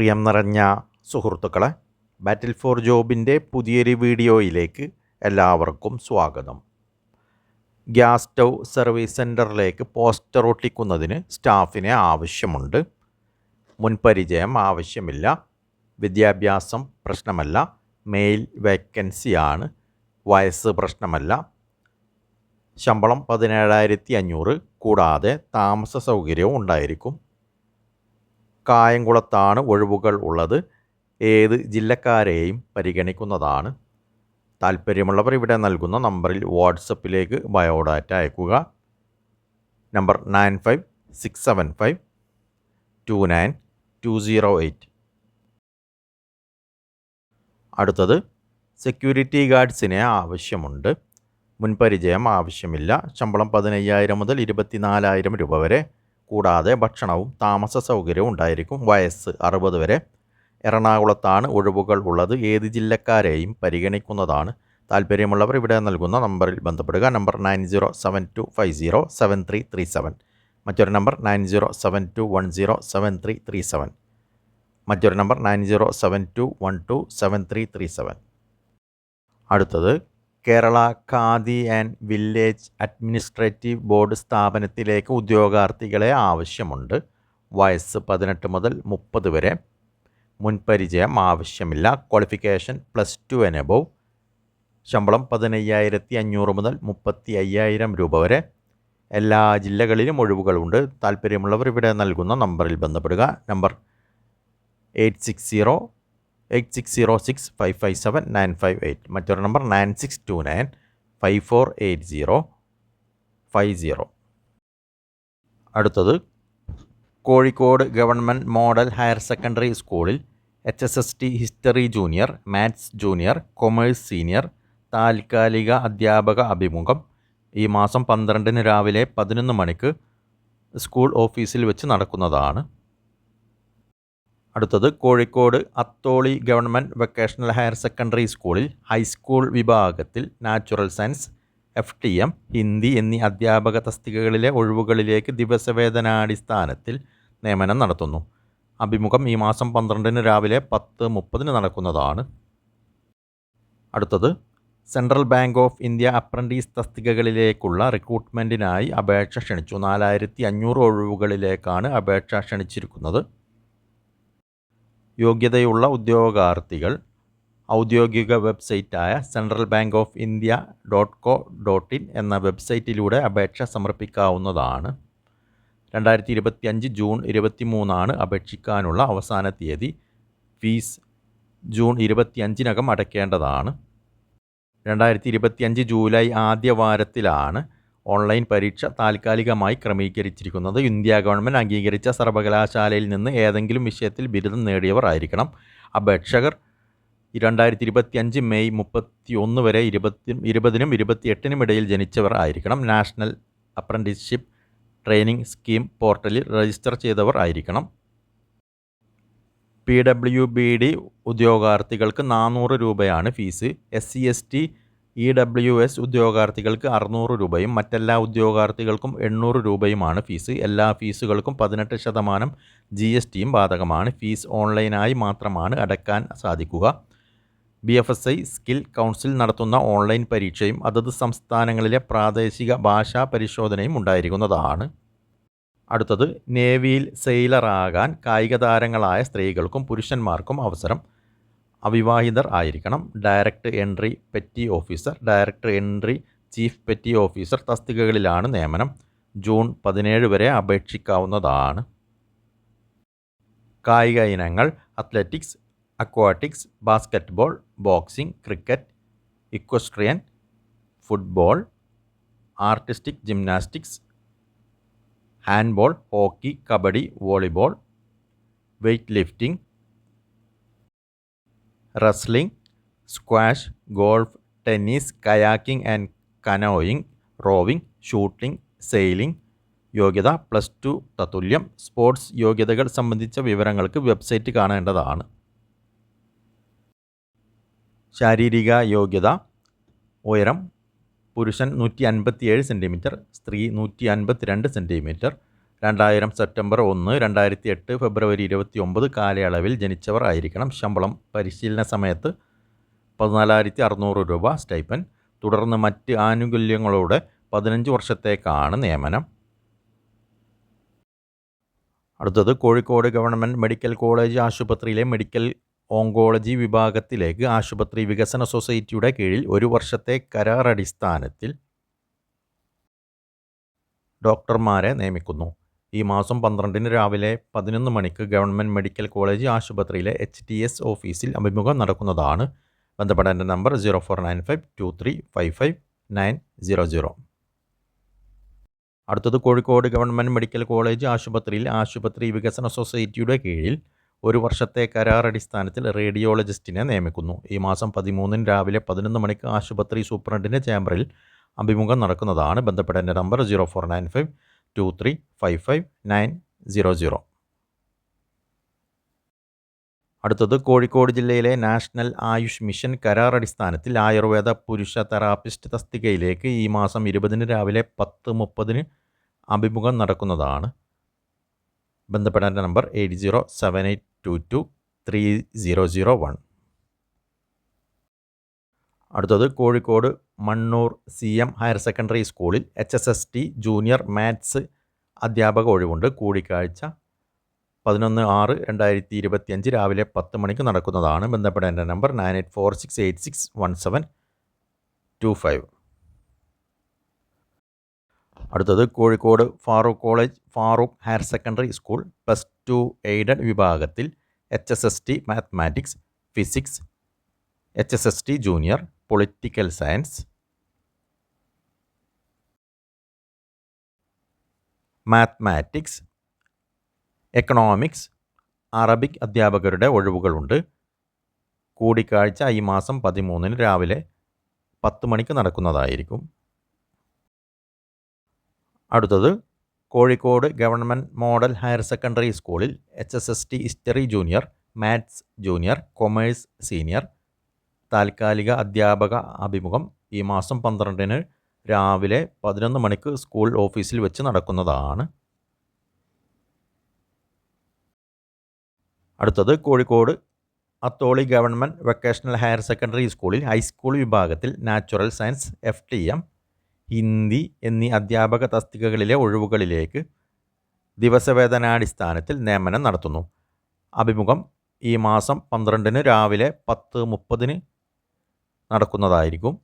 പ്രിയം നിറഞ്ഞ സുഹൃത്തുക്കളെ ബാറ്റിൽ ഫോർ ജോബിന്റെ പുതിയൊരു വീഡിയോയിലേക്ക് എല്ലാവർക്കും സ്വാഗതം. ഗ്യാസ് സ്റ്റൗ സർവീസ് സെന്ററിലേക്ക് പോസ്റ്റർ ഒട്ടിക്കുന്നതിന് സ്റ്റാഫിനെ ആവശ്യമുണ്ട്. മുൻപരിചയം ആവശ്യമില്ല. വിദ്യാഭ്യാസം പ്രശ്നമല്ല. മെയിൽ വേക്കൻസിയാണ് വയസ്സ് പ്രശ്നമല്ല. ശമ്പളം പതിനേഴായിരത്തി അഞ്ഞൂറ്. കൂടാതെ താമസ സൗകര്യവും ഉണ്ടായിരിക്കും. കായംകുളത്താണ് ഒഴിവുകൾ ഉള്ളത്. ഏത് ജില്ലക്കാരെയും പരിഗണിക്കുന്നതാണ്. താല്പര്യമുള്ളവർ ഇവിടെ നൽകുന്ന നമ്പറിൽ വാട്സപ്പിലേക്ക് ബയോഡാറ്റ അയക്കുക. Number nine five six seven five two nine two zero eight. അടുത്തത് സെക്യൂരിറ്റി ഗാർഡ്സിനെ ആവശ്യമുണ്ട്. മുൻപരിചയം ആവശ്യമില്ല. ശമ്പളം പതിനയ്യായിരം മുതൽ ഇരുപത്തിനാലായിരം രൂപ വരെ കൂടാതെ ഭക്ഷണവും താമസ സൗകര്യവും ഉണ്ടായിരിക്കും. വയസ്സ് അറുപത് വരെ. എറണാകുളത്താണ് ഒഴിവുകൾ ഉള്ളത്. ഏത് ജില്ലക്കാരെയും പരിഗണിക്കുന്നതാണ്. താല്പര്യമുള്ളവർ ഇവിടെ നൽകുന്ന നമ്പറിൽ ബന്ധപ്പെടുക. Number nine zero seven two five zero seven three three seven. മറ്റൊരു number nine zero seven two one zero seven three three seven. മറ്റൊരു number nine zero seven two one two seven three three seven. അടുത്തത് Kerala Khadi and village administrative board സ്ഥാപനത്തിലേക്ക് ഉദ്യോഗാർത്ഥികളെ ആവശ്യമുണ്ട്. വയസ്സ് പതിനെട്ട് മുതൽ മുപ്പത് വരെ. മുൻപരിചയം ആവശ്യമില്ല. Qualification plus two and above ശമ്പളം പതിനയ്യായിരത്തി അഞ്ഞൂറ് മുതൽ മുപ്പത്തി അയ്യായിരം രൂപ വരെ. എല്ലാ ജില്ലകളിലും ഒഴിവുകളുണ്ട് താല്പര്യമുള്ളവർ ഇവിടെ നൽകുന്ന നമ്പറിൽ ബന്ധപ്പെടുക. Number eight six zero eight six zero six five five seven nine five eight. മറ്റൊരു number nine six two nine five four eight zero five zero. അടുത്തത് Kozhikode government model higher secondary സ്കൂളിൽ H S S T history junior maths junior commerce senior താൽക്കാലിക അധ്യാപക അഭിമുഖം ഈ മാസം പന്ത്രണ്ടിന് രാവിലെ പതിനൊന്ന് മണിക്ക് സ്കൂൾ ഓഫീസിൽ വെച്ച് നടക്കുന്നതാണ്. അടുത്തത് Kozhikode Atholi government vocational higher secondary സ്കൂളിൽ ഹൈസ്കൂൾ വിഭാഗത്തിൽ natural science F T M Hindi എന്നീ അധ്യാപക തസ്തികകളിലെ ഒഴിവുകളിലേക്ക് ദിവസവേതനാടിസ്ഥാനത്തിൽ നിയമനം നടത്തുന്നു. അഭിമുഖം ഈ മാസം പന്ത്രണ്ടിന് രാവിലെ പത്ത് മുപ്പതിന് നടക്കുന്നതാണ്. അടുത്തത് Central Bank of India apprentice തസ്തികകളിലേക്കുള്ള റിക്രൂട്ട്മെന്റിനായി അപേക്ഷ ക്ഷണിച്ചു. നാലായിരത്തി അഞ്ഞൂറ് ഒഴിവുകളിലേക്കാണ് അപേക്ഷ ക്ഷണിച്ചിരിക്കുന്നത്. യോഗ്യതയുള്ള ഉദ്യോഗാർത്ഥികൾ ഔദ്യോഗിക വെബ്സൈറ്റായ Central Bank of India dot co dot in എന്ന വെബ്സൈറ്റിലൂടെ അപേക്ഷ സമർപ്പിക്കാവുന്നതാണ്. രണ്ടായിരത്തി ഇരുപത്തി അഞ്ച് ജൂൺ ഇരുപത്തി മൂന്നാണ് അപേക്ഷിക്കാനുള്ള അവസാന തീയതി. ഫീസ് ജൂൺ ഇരുപത്തിയഞ്ചിനകം അടയ്ക്കേണ്ടതാണ്. രണ്ടായിരത്തി ഇരുപത്തിയഞ്ച് ജൂലൈ ആദ്യ വാരത്തിലാണ് ഓൺലൈൻ പരീക്ഷ താൽക്കാലികമായി ക്രമീകരിച്ചിരിക്കുന്നത്. ഇന്ത്യ ഗവൺമെന്റ് അംഗീകരിച്ച സർവകലാശാലയിൽ നിന്ന് ഏതെങ്കിലും വിഷയത്തിൽ ബിരുദം നേടിയവർ ആയിരിക്കണം. അപേക്ഷകർ രണ്ടായിരത്തി ഇരുപത്തിയഞ്ച് മെയ് മുപ്പത്തി ഒന്ന് വരെ ഇരുപത്തി ഇരുപതിനും ഇരുപത്തിയെട്ടിനും ഇടയിൽ ജനിച്ചവർ ആയിരിക്കണം. നാഷണൽ അപ്രന്റീസ്ഷിപ്പ് ട്രെയിനിങ് സ്കീം പോർട്ടലിൽ രജിസ്റ്റർ ചെയ്തവർ ആയിരിക്കണം. പി ഡബ്ല്യു ബി ഡി ഉദ്യോഗാർത്ഥികൾക്ക് നാനൂറ് രൂപയാണ് fees. S C S T E W S ഉദ്യോഗാർത്ഥികൾക്ക് അറുന്നൂറ് രൂപയും മറ്റെല്ലാ ഉദ്യോഗാർത്ഥികൾക്കും എണ്ണൂറ് രൂപയുമാണ് ഫീസ്. എല്ലാ ഫീസുകൾക്കും പതിനെട്ട് ശതമാനം ജി എസ് ടിയും ബാധകമാണ്. ഫീസ് ഓൺലൈനായി മാത്രമാണ് അടക്കാൻ സാധിക്കുക. B F S I skill council നടത്തുന്ന ഓൺലൈൻ പരീക്ഷയും അതത് സംസ്ഥാനങ്ങളിലെ പ്രാദേശിക ഭാഷാ പരിശോധനയും ഉണ്ടായിരിക്കുന്നതാണ്. അടുത്തത് നേവിയിൽ സെയിലറാകാൻ കായിക താരങ്ങളായ സ്ത്രീകൾക്കും പുരുഷന്മാർക്കും അവസരം. അവിവാഹിതർ ആയിരിക്കണം. Direct entry petty officer direct entry chief petty officer തസ്തികകളിലാണ് നിയമനം. ജൂൺ പതിനേഴ് വരെ അപേക്ഷിക്കാവുന്നതാണ്. കായിക ഇനങ്ങൾ athletics aquatics basketball boxing cricket equestrian football artistic gymnastics handball hockey kabaddi volleyball weight lifting wrestling squash golf tennis kayaking and canoeing rowing shooting sailing യോഗ്യത plus two തത്തുല്യം sports യോഗ്യതകൾ സംബന്ധിച്ച വിവരങ്ങൾക്ക് വെബ്സൈറ്റ് കാണേണ്ടതാണ്. ശാരീരിക യോഗ്യത ഉയരം പുരുഷൻ നൂറ്റി അൻപത്തിയേഴ് സെന്റിമീറ്റർ സ്ത്രീ നൂറ്റി അൻപത്തിരണ്ട് സെന്റിമീറ്റർ രണ്ടായിരം സെപ്റ്റംബർ ഒന്ന് രണ്ടായിരത്തി എട്ട് ഫെബ്രുവരി ഇരുപത്തി ഒമ്പത് കാലയളവിൽ ജനിച്ചവർ ആയിരിക്കണം. ശമ്പളം പരിശീലന സമയത്ത് പതിനാലായിരത്തി അറുന്നൂറ് രൂപ സ്റ്റൈപ്പൻ. തുടർന്ന് മറ്റ് ആനുകൂല്യങ്ങളോടെ പതിനഞ്ച് വർഷത്തേക്കാണ് നിയമനം. അടുത്തത് കോഴിക്കോട് ഗവൺമെന്റ് മെഡിക്കൽ കോളേജ് ആശുപത്രിയിലെ മെഡിക്കൽ ഓങ്കോളജി വിഭാഗത്തിലേക്ക് ആശുപത്രി വികസന സൊസൈറ്റിയുടെ കീഴിൽ ഒരു വർഷത്തെ കരാർ അടിസ്ഥാനത്തിൽ ഡോക്ടർമാരെ നിയമിക്കുന്നു. ഈ മാസം പന്ത്രണ്ടിന് രാവിലെ പതിനൊന്ന് മണിക്ക് ഗവൺമെന്റ് മെഡിക്കൽ കോളേജ് ആശുപത്രിയിലെ എച്ച് ടി എസ് ഓഫീസിൽ അഭിമുഖം നടക്കുന്നതാണ്. ബന്ധപ്പെടേണ്ട number zero four nine five two three five five nine zero zero. അടുത്തത് കോഴിക്കോട് ഗവൺമെന്റ് മെഡിക്കൽ കോളേജ് ആശുപത്രിയിൽ ആശുപത്രി വികസന സൊസൈറ്റിയുടെ കീഴിൽ ഒരു വർഷത്തെ കരാർ അടിസ്ഥാനത്തിൽ റേഡിയോളജിസ്റ്റിനെ നിയമിക്കുന്നു. ഈ മാസം പതിമൂന്നിന് രാവിലെ പതിനൊന്ന് മണിക്ക് ആശുപത്രി സൂപ്രണ്ടിന്റെ ചേംബറിൽ അഭിമുഖം നടക്കുന്നതാണ്. ബന്ധപ്പെടേണ്ട number zero four nine five two three five five nine zero zero അടുത്തത് കോഴിക്കോട് ജില്ലയിലെ നാഷണൽ ആയുഷ് മിഷൻ കരാർ അടിസ്ഥാനത്തിൽ ആയുർവേദ പുരുഷ തെറാപ്പിസ്റ്റ് തസ്തികയിലേക്ക് ഈ മാസം ഇരുപതിന് രാവിലെ പത്ത് മുപ്പതിന് അഭിമുഖം നടക്കുന്നതാണ്. ബന്ധപ്പെടേണ്ട number eight zero seven eight two two three zero zero one അടുത്തത് Kozhikode Mannur C M higher secondary സ്കൂളിൽ H S S T junior maths അധ്യാപക ഒഴിവുണ്ട്. കൂടിക്കാഴ്ച പതിനൊന്ന് ആറ് രണ്ടായിരത്തി ഇരുപത്തിയഞ്ച് രാവിലെ പത്ത് മണിക്ക് നടക്കുന്നതാണ്. ബന്ധപ്പെടേണ്ട number nine eight four six eight six one seven two five. അടുത്തത് Kozhikode Farook college Farook higher secondary school plus two aided വിഭാഗത്തിൽ H S S T mathematics physics H S S T junior political science mathematics economics Arabic അധ്യാപകരുടെ ഒഴിവുകളുണ്ട്. കൂടിക്കാഴ്ച ഈ മാസം പതിമൂന്നിന് രാവിലെ പത്ത് മണിക്ക് നടക്കുന്നതായിരിക്കും. അടുത്തത് Kozhikode government model higher secondary സ്കൂളിൽ H S S T history junior maths junior commerce senior. താൽക്കാലിക അധ്യാപക അഭിമുഖം ഈ മാസം പന്ത്രണ്ടിന് രാവിലെ പതിനൊന്ന് മണിക്ക് സ്കൂൾ ഓഫീസിൽ വെച്ച് നടക്കുന്നതാണ്. അടുത്തത് Kozhikode Atholi government vocational higher secondary സ്കൂളിൽ ഹൈസ്കൂൾ വിഭാഗത്തിൽ natural science F T M Hindi എന്നീ അധ്യാപക തസ്തികകളിലെ ഒഴിവുകളിലേക്ക് ദിവസവേതനാടിസ്ഥാനത്തിൽ നിയമനം നടത്തുന്നു. അഭിമുഖം ഈ മാസം പന്ത്രണ്ടിന് രാവിലെ പത്ത് മുപ്പതിന് നടക്കുന്നതായിരിക്കും.